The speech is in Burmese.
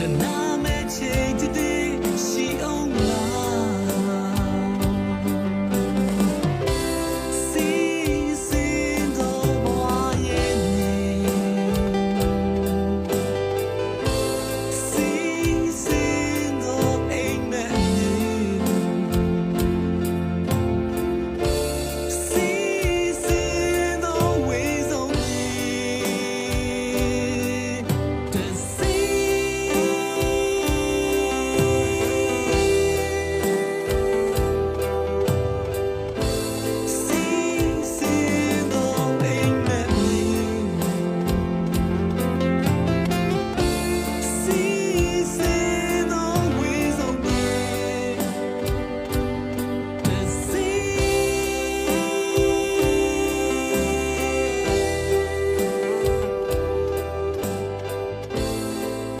ချနာမဲ့ချိန်တည်း